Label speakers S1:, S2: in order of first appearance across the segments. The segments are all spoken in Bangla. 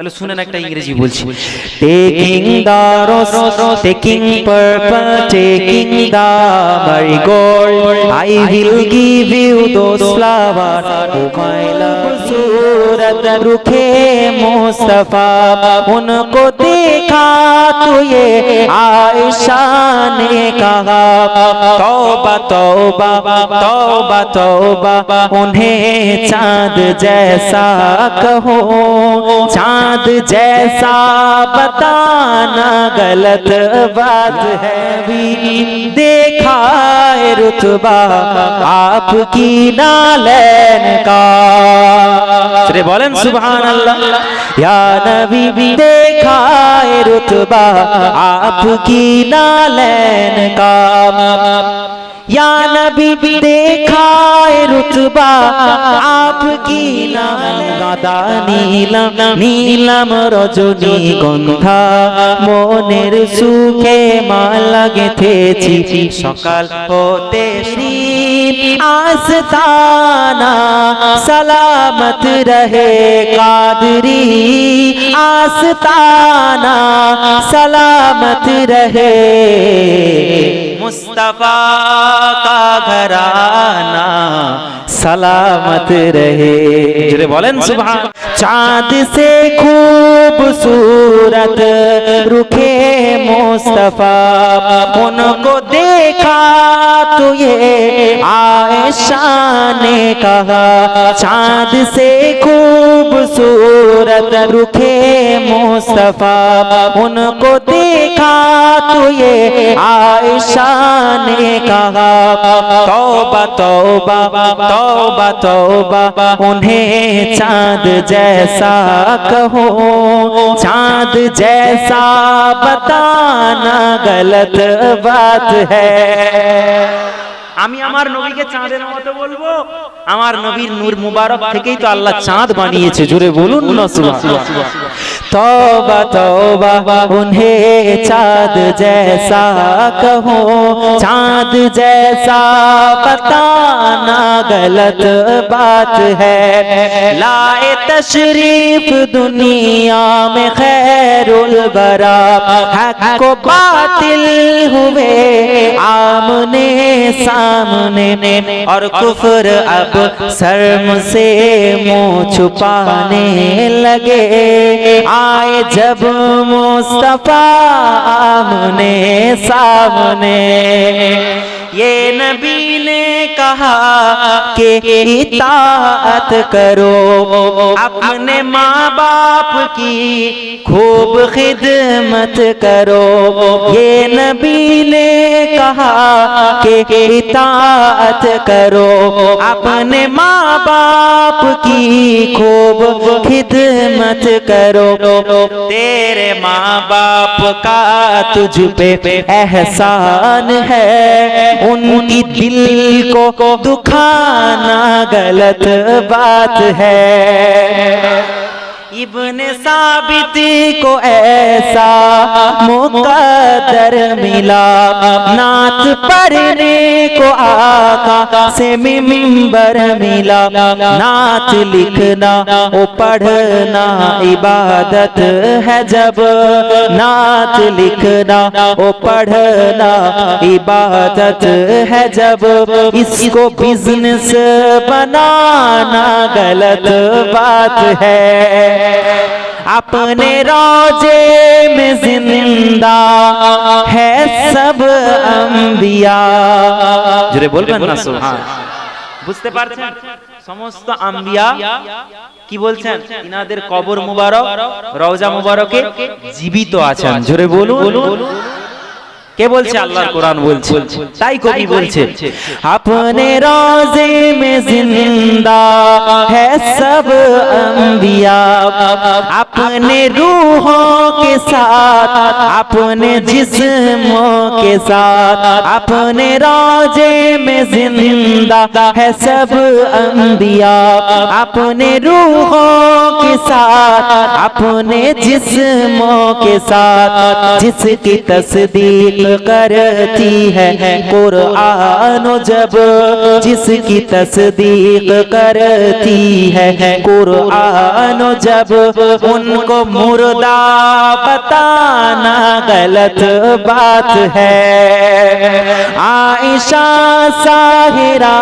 S1: তাহলে শুনেন একটা ইংরেজি বলছি taking the rose taking purple taking the marigold I will give you those flowers oh my love सूरत रुखे मुस्तफा उनको देखा तो ये आयशा ने कहा तौबा तौबा तौबा तौबा उन्हें चांद जैसा कहो चांद जैसा बताना गलत बात है भी देखा है रुतबा आपकी नालैन का রে বলেন সুবহান আল্লাহ ইয়া নবী বি দেখায় রুতবা আপ কি নালেন কাম? یا نبی دیکھائے رتبہ آپ গাদা নীলম নীলম রজনী গন্ধা মনের সুখে মা লাগে থেছি সকাল হতে আস্তানা সালামত রহে কাদরি আস্তানা সালামত রহে मुस्तफ़ा का घराना सलामत रहे। बोलें सुबह चाँद से खूबसूरत रुखे मुस्तफ़ा। उनको देखा तो ये आयशा ने कहा चाँद से खूबसूरत रुखे मुस्तफ़ा। उनको देखा तो ये आयशा ने कहा तौबा तौबा तौबा तौबा उन्हें चांद जैसा कहो चांद जैसा बताना गलत बात है আমি আমার নবীকে চাঁদের মতো বলবো আমার নবীর নূর মুবারক থেকেই তো আল্লাহ চাঁদ বানিয়েছে জোরে বলুন না সুবহানাল্লাহ तौबा तौबा, उन्हें चाँद जैसा कहो। चाँद जैसा बताना गलत बात है। लाए तशरीफ़ दुनिया में खैरुल बरा। हक को बातिल हुए आमने सामने। ने और कुफर अब शर्म से मुँह छुपाने लगे। आए जब मुस्तफ़ा आमने सामने। ये नबी ने कहा के इताअत करो। अपने माँ बाप की खूब खिदमत करो। ये नबी ने कहा के इताअत करो। अपने माँ बाप की खूब खिदमत करो। तेरे माँ बाप का तुझ पे एहसान है। उनकी दिल को दुखाना गलत बात है। इब्न साबित को ऐसा मुकद्दर मिला। नात पढ़ने को आका से मिंबर मिला। नात लिखना ओ पढ़ना इबादत है जब। नात लिखना ओ पढ़ना इबादत है जब इसको बिजनेस बनाना गलत बात है अपने रोजे में जिंदा है सब अंबिया জোরে বলবেন না সুবহান বুঝতে পারছেন সমস্ত আম্বিয়া কি বলছেন? ইনাদের কবর মুবারক রওজা মুবারকে জীবিত আছেন। জোরে বলুন। কে বলছে আল্লাহর কোরআন বলছে তাই কবি বলছে अपने रोजे में जिंदा है सब अंबिया अपने रूहों के साथ अपने जिस्मों के साथ अपने रोजे में जिंदा है सब अंबिया अपने रूहों के साथ अपने जिस्मों के साथ जिसकी तस्दीक करती है कुरान जब जिसकी तस्दीक करती है कुरान जब उनको मुर्दा बताना गलत बात है। आयशा साहिरा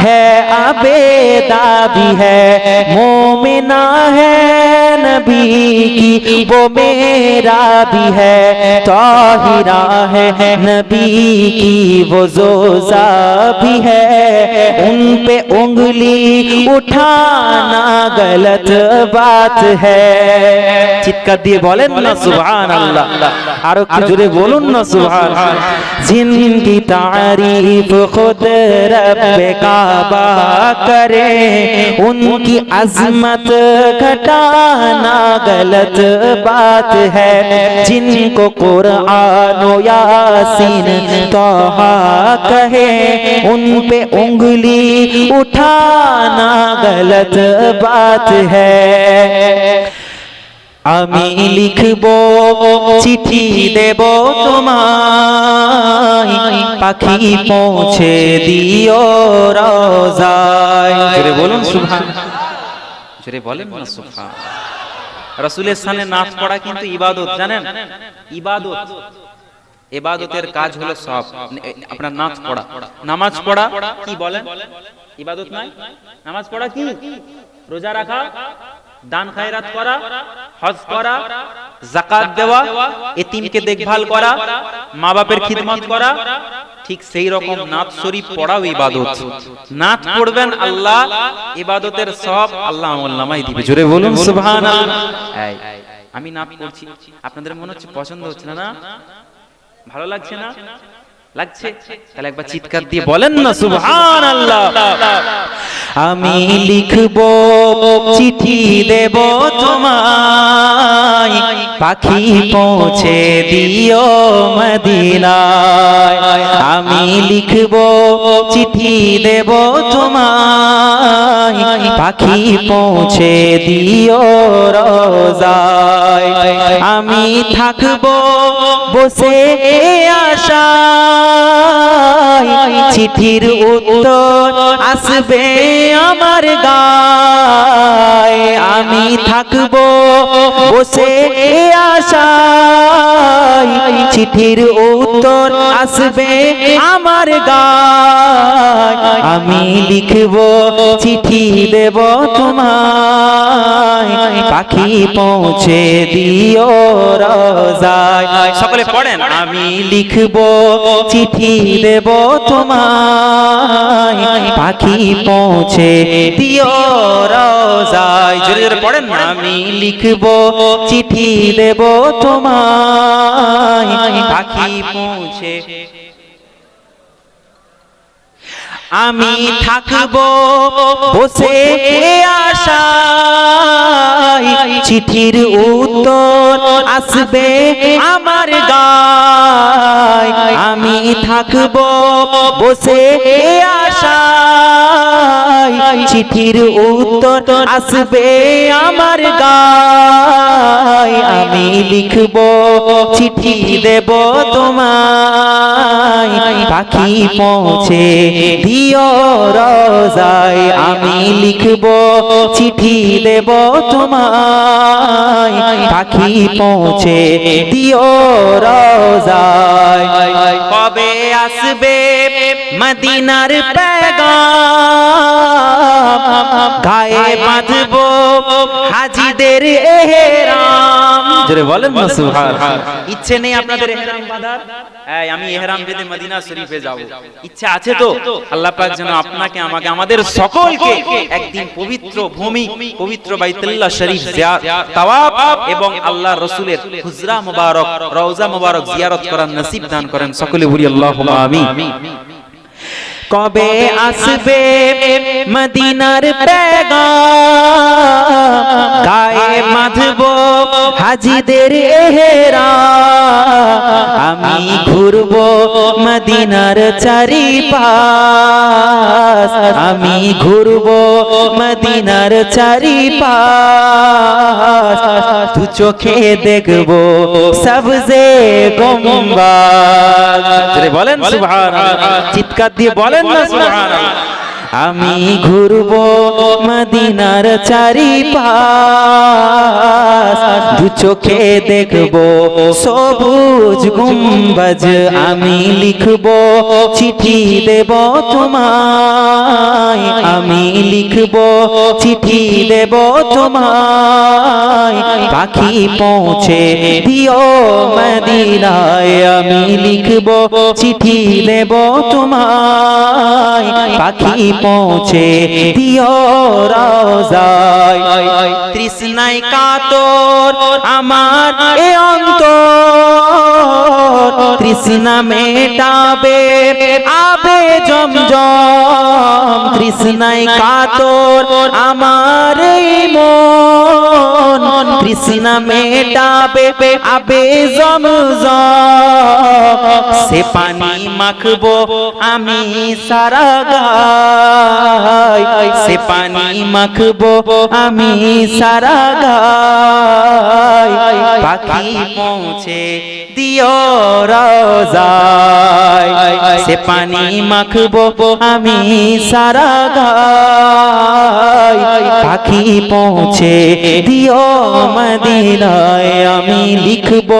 S1: है अबेदा भी है, मोमिना है नबी की वो मेरा भी है ताहिरा है नबी की वो जोजा भी है उन पे उंगली उठाना गलत बात है চিৎকার দিয়ে বলেন না সুবহান আল্লাহ আরো একটু জোরে বলুন না সুবহান जिनकी तारीफ खुद रब काबा करे उनकी अजमत घटाना गलत बात है जिनको कुरान यासीन तोहा कहे उन पे उंगली उठाना गलत बात है আমি লিখব চিঠি দেব তোমায় পাখি পৌঁছে দিও রোজায় জোরে বলুন সুবহান জোরে বলেন না সুবহান রাসূলের সামনে নাচ পড়া কিন্তু ইবাদত জানেন? ইবাদত ইবাদতের কাজ হলো সব। আপনার নাচ পড়া। নামাজ পড়া? কি বলেন? ইবাদত নাই? নামাজ পড়া কি? রোজা রাখা? দান খায়রাত করা হজ করা জাকাত দেওয়া এতিমকে দেখভাল করা মা বাপের খিদমত করা ঠিক সেই রকম নাত শরীফ পড়াও ইবাদত। নাত পড়বেন আল্লাহ ইবাদতের সব আল্লাহ আমল নামাই দিবে। জোরে বলুন সুবহানাল্লাহ। আমি নাত পড়ছি আপনাদের মনে হচ্ছে পছন্দ হচ্ছে না না? ভালো লাগছে না? লাগছে? তাহলে একবার চিৎকার দিয়ে বলেন না সুবহানাল্লাহ। আমি লিখব চিঠি দেব তোমায়। পাখি পৌঁছে দিও মদিনায়। আমি লিখব চিঠি দেব তোমায়। পাখি পৌঁছে দিও রোজায়। আমি থাকব বসে আশায়। চিঠির উত্তর আসবে আমার গায়। আমি থাকব বসে আশায়। চিঠির উত্তর আসবে আমার গায়। আমি লিখব চিঠি দেব তোমায়। পাখি পৌঁছে দিও রোজায়। সকলে পড়েন। আমি লিখব চিঠি দেব তোমায়। পাখি পৌঁছে দিও রোজায়। জোরে পড়েন না, আমি লিখব, চিঠি দেব তোমায়। পাখি পৌঁছে আমি থাকব বসে আশায়। চিঠির উত্তর আসবে আমার গায়। আমি থাকব বসে আশায়। চিঠির উত্তর আসবে আমার গায়। আমি লিখব চিঠি দেব তোমায়। পাখি পৌঁছে রোজায়, আমি লিখব, চিঠি দেব তোমায়। পাখি পৌঁছে দিও রোজায়। কবে আসবে মদিনার পেগাম? গায়ে বাঁধব হাজিদের এহরাম। জোরে বলেন না সুবহান ইচ্ছে নেই আপনাদের এহরাম বাঁধার। এই আমি এহরাম বেঁধে মদিনা শরীফে যাব। ইচ্ছা আছে তো? আল্লাহ পাক যেন আপনাকে আমাকে আমাদের সকলকে একদিন পবিত্র ভূমি পবিত্র বাইতুল্লাহ শরীফ তাওয়াফ এবং আল্লাহ রাসূলের হুজরা মুবারক রওজা মুবারক জিয়ারত করার নসিব দান করেন। সকলে বলি আল্লাহুম্মা আমিন। কবে আসবে মদিনার মাধব হাজিদের এহেরা আমি ঘুরব মদিনার চারিপাশ। আমি ঘুরব মদিনার চারিপাশ। তু চোখে দেখব সবজে গম্বাজ। বলেন সুবহানাল্লাহ। চিৎকার দিয়ে বলেন না সুবহানাল্লাহ। আমি ঘুরব মদিনার চারিপাশ। দু চোখে দেখব, সবুজ গুম্বজ আমি লিখব, চিঠি দেব তোমায়, আমি লিখব, চিঠি দেব তোমায়, পাখি পৌঁছে দিও মদিনায়, আমি লিখব, চিঠি দেব তোমায়, পাখি পৌঁছে দিও রোজায়। তৃষ্ণায় আমার এ অন্তর তৃষ্ণা মেটাবে, আবে জমজম তৃষ্ণায় কাতর, আমার তৃষ্ণা মেটাবে, আবে জমজম। সে পানি মাখবো আমি সারা গায় সে পানি মাখবো আমি সারা গায় পাখি পৌঁছে দিও রোজায়। সে পানি মাখবো আমি সারা গায়। পাখি পৌঁছে দিও মদিনায়। আমি লিখব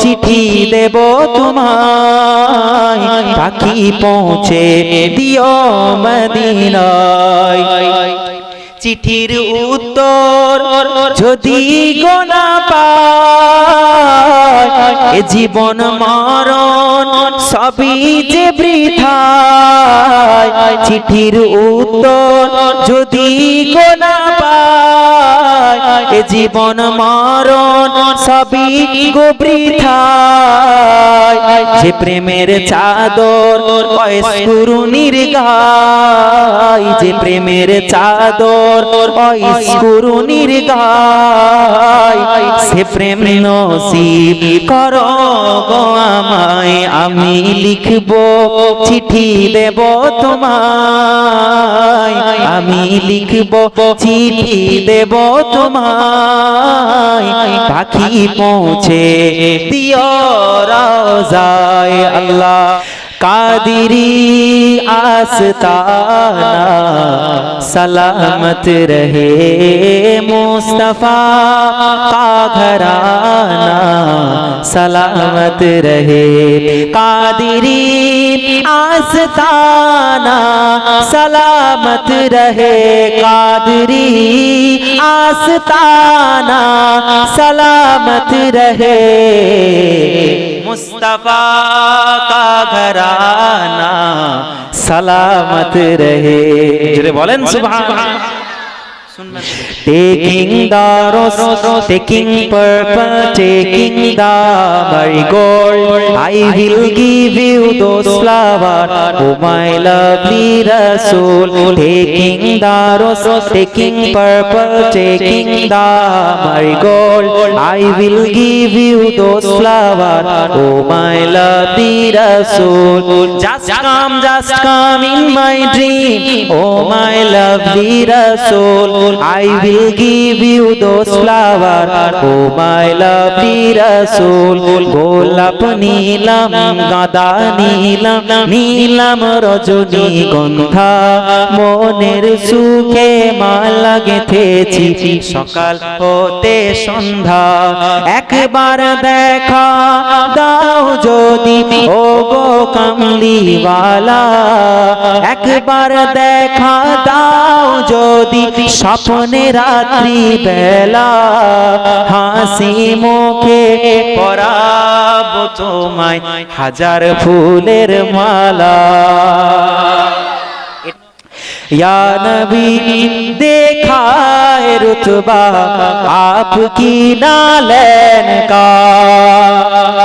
S1: চিঠি দেব তোমায়। পাখি পৌঁছে দিও মদিনায়। চিঠির উত্তর যদি গোনা পায় এ জীবন মরণ সবই যে বৃথায় চিঠির উত্তর যদি গোনা পায়, এ জীবন মরণ সবই গো বৃথায় যে প্রেমের চাদর অস্কুরুনির গায় যে প্রেমের চাদর অস্কুরুনির গায় সে প্রেম নসিব কর গো আমায়, আমি লিখব চিঠি দেব তোমায়। আমি লিখব চিঠি দেব তোমায়। পাখি পৌঁছে দিয় রাজায় আল্লাহ। कादिरी आस्ताना, सलामत रहे मुस्तफ़ा का घराना सलामत रहे कादिरी आस्ताना, सलामत रहे कादरी आस्ताना, सलामत रहे मुस्तफा का घराना सलामत रहे जरे बोलें सुभान Taking the rose, taking purple, taking the marigold. I will give you those flowers, oh my lovely Rasul. Taking the rose, taking purple, taking the marigold. I will give you those flowers, oh my lovely Rasul. Just come, just come in my dream, oh my lovely Rasul. I will give you those flowers, oh my lovely Rasul. গোলাপ নীলাম গাদা নীলাম নীলাম রজনী গন্ধা। মনের সুখে মালা গেথেছি সকাল হতে সন্ধ্যা একবার দেখা দাও যদি। ও গো কামলিওয়ালা একবার দেখা দাও যদি। স্বপ্নে রাত্রি বেলা হাসি মুখে পরাব তোমায় হাজার ফুলের মালা या नबी देखा है रुतबा आपकी नालैन का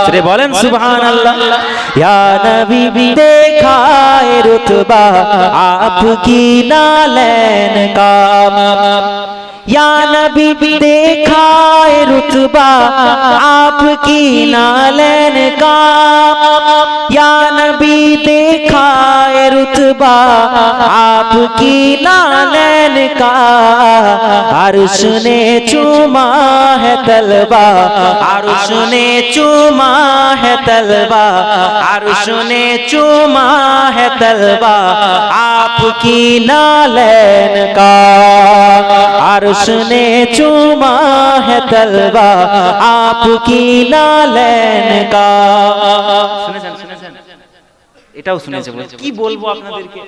S1: चले बोलें सुभान अल्लाह या नबी देखा है रुतबा, आपकी नालैन का या नबी देखा है रुतबा, आपकी नालन का या नबी देखा रुतबा, आपकी नालन का আরুষ নে চুমা হেতলবা আরুষ নে চুমা হেতলবা আরুষ নে চুমা হেতলবা আপকি নালেন কা। আরুষ নে চুমা হেতলবা আপকি নালেন কা। লেন কা এটাও শুনেছে কি বলব আপনাদেরকে?